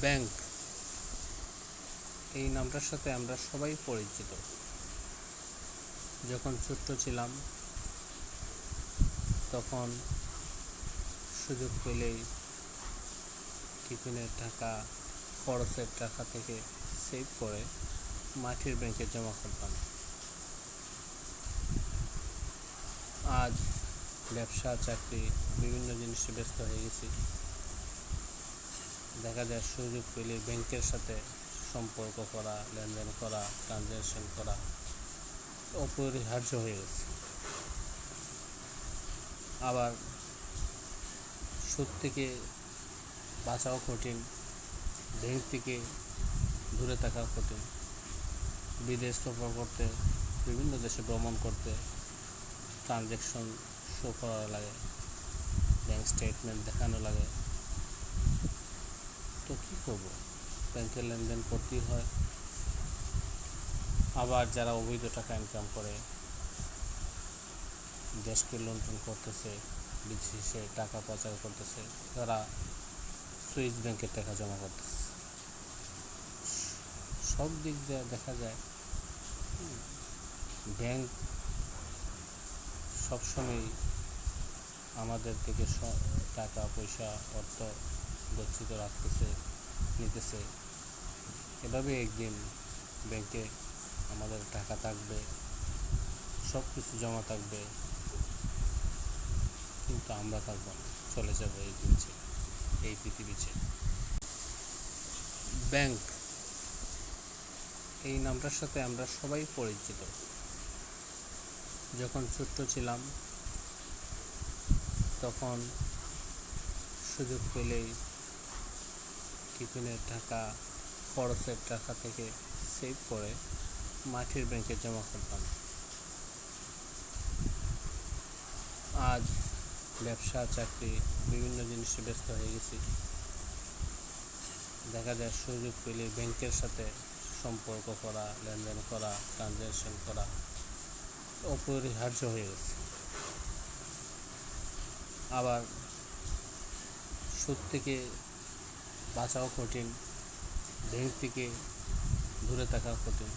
Bank. এই নামটার সাথে আমরা সবাই পরিচিত। যখন ছোট্ট ছিলাম, তখন সুযোগ পেলেই টিফিনের টাকা খরচের টাকা থেকে সেভ করে মাটির ব্যাংকে জমা করতাম। আজ ব্যবসা, চাকরি, বিভিন্ন জিনিসে ব্যস্ত হয়ে গেছি। দেখা যায় সুযোগ পেলে ব্যাংকের সাথে সম্পর্ক করা, লেনদেন করা ট্রানজ্যাকশন করা অপরিহার্য হয়ে গেছে। আবার সুদ থেকে বাঁচাও কঠিন, ব্যাংক থেকে দূরে থাকা কঠিন, বিদেশ সফর করতে, বিভিন্ন দেশে ভ্রমণ করতে ট্রানজ্যাকশন শো করা লাগে ব্যাংক স্টেটমেন্ট দেখানো লাগে। তো কী করব? ব্যাংকের লেনদেন করতেই হয়। আবার যারা অবৈধ টাকা ইনকাম করে, দেশকে লুণ্ঠন করতেছে, বিদেশে টাকা পাচার করতেছে, তারা সুইস ব্যাংকের টাকা জমা করতেছে। সব দিক দিয়ে দেখা যায়, ব্যাংক সবসময় আমাদের থেকে টাকা, পয়সা, অর্থ গচ্ছিত রাখতেছে, নিতেছে। এভাবে একদিন ব্যাংকে আমাদের টাকা থাকবে সব কিছু জমা থাকবে। কিন্তু আমরা থাকব না চলে যাব এই দিন এই পৃথিবী ব্যাংক, এই নামটার সাথে আমরা সবাই পরিচিত। যখন ছোট্ট ছিলাম, তখন সুযোগ পেলেই টিফিনের টাকা খরচের টাকা থেকে সেভ করে মাটির ব্যাংকে জমা করতাম। আজ ব্যবসা, চাকরি, বিভিন্ন জিনিসে ব্যস্ত হয়ে গেছি। দেখা যায় সুযোগ পেলে ব্যাংকের সাথে সম্পর্ক করা, লেনদেন করা ট্রানজ্যাকশন করা অপরিহার্য হয়ে গেছে। আবার সুদ থেকে বাঁচাও কঠিন ব্যাংক থেকে দূরে থাকা কঠিন।